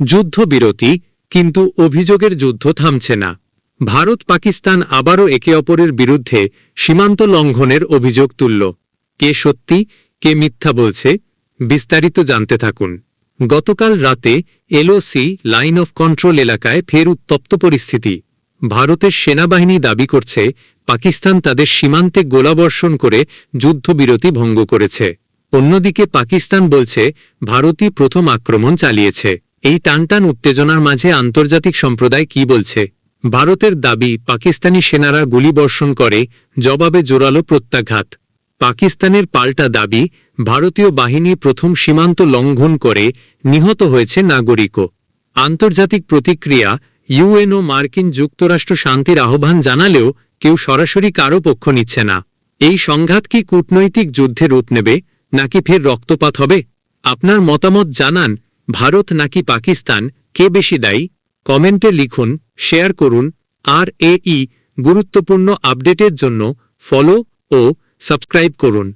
যুদ্ধবিরতি, কিন্তু অভিযোগের যুদ্ধ থামছে না। ভারত পাকিস্তান আবারও একে অপরের বিরুদ্ধে সীমান্ত লঙ্ঘনের অভিযোগ তুলল। কে সত্যি, কে মিথ্যা বলছে, বিস্তারিত জানতে থাকুন। গতকাল রাতে এলওসি, লাইন অফ কন্ট্রোল এলাকায় ফের উত্তপ্ত পরিস্থিতি। ভারতের সেনাবাহিনী দাবি করছে, পাকিস্তান তাদের সীমান্তে গোলাবর্ষণ করে যুদ্ধবিরতি ভঙ্গ করেছে। অন্যদিকে পাকিস্তান বলছে, ভারতই প্রথম আক্রমণ চালিয়েছে। এই টানটান উত্তেজনার মাঝে আন্তর্জাতিক সম্প্রদায় কি বলছে? ভারতের দাবি, পাকিস্তানি সেনারা গুলিবর্ষণ করে, জবাবে জোরালো প্রত্যাঘাত। পাকিস্তানের পাল্টা দাবি, ভারতীয় বাহিনী প্রথম সীমান্ত লঙ্ঘন করে, নিহত হয়েছে নাগরিকও। আন্তর্জাতিক প্রতিক্রিয়া, ইউএনও মার্কিন যুক্তরাষ্ট্র শান্তির আহ্বান জানালেও কেউ সরাসরি কারও পক্ষ নিচ্ছে না। এই সংঘাত কি কূটনৈতিক যুদ্ধে রূপ নেবে, নাকি ফের রক্তপাত হবে? আপনার মতামত জানান ভারত নাকি পাকিস্তান, কে বেশি দায়ী? কমেন্টে লিখুন, শেয়ার করুন, আর এই গুরুত্বপূর্ণ আপডেটের জন্য ফলো ও সাবস্ক্রাইব করুন।